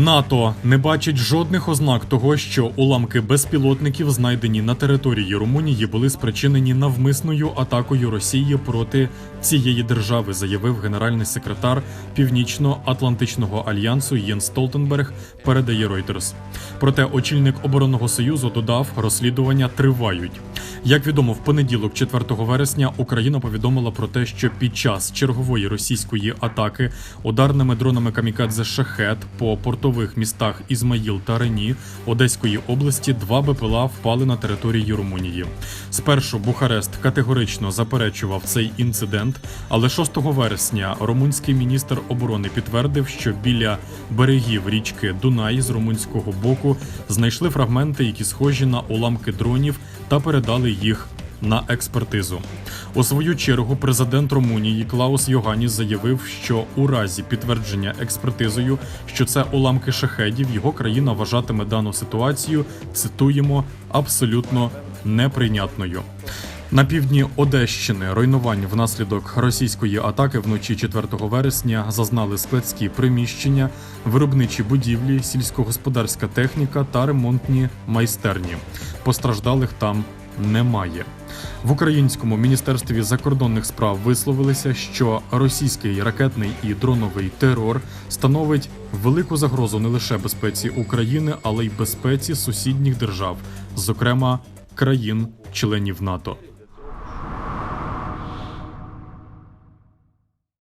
НАТО не бачить жодних ознак того, що уламки безпілотників, знайдені на території Румунії, були спричинені навмисною атакою Росії проти цієї держави, заявив генеральний секретар Північно-Атлантичного альянсу Єн Столтенберг. Передає Reuters. Проте очільник оборонного союзу додав, розслідування тривають. Як відомо, в понеділок, 4 вересня, Україна повідомила про те, що під час чергової російської атаки ударними дронами камікадзе Шахет по портових містах Ізмаїл та Рені Одеської області два БПЛА впали на території Румунії. Спершу Бухарест категорично заперечував цей інцидент, але 6 вересня румунський міністр оборони підтвердив, що біля берегів річки Дунай з румунського боку знайшли фрагменти, які схожі на уламки дронів, та передали їх на експертизу. У свою чергу президент Румунії Клаус Йоганіс заявив, що у разі підтвердження експертизою, що це уламки шахедів, його країна вважатиме дану ситуацію, цитуємо, абсолютно неприйнятною. На півдні Одещини руйнувань внаслідок російської атаки вночі 4 вересня зазнали складські приміщення, виробничі будівлі, сільськогосподарська техніка та ремонтні майстерні. Постраждалих там немає. В українському міністерстві закордонних справ висловилися, що російський ракетний і дроновий терор становить велику загрозу не лише безпеці України, але й безпеці сусідніх держав, зокрема країн-членів НАТО.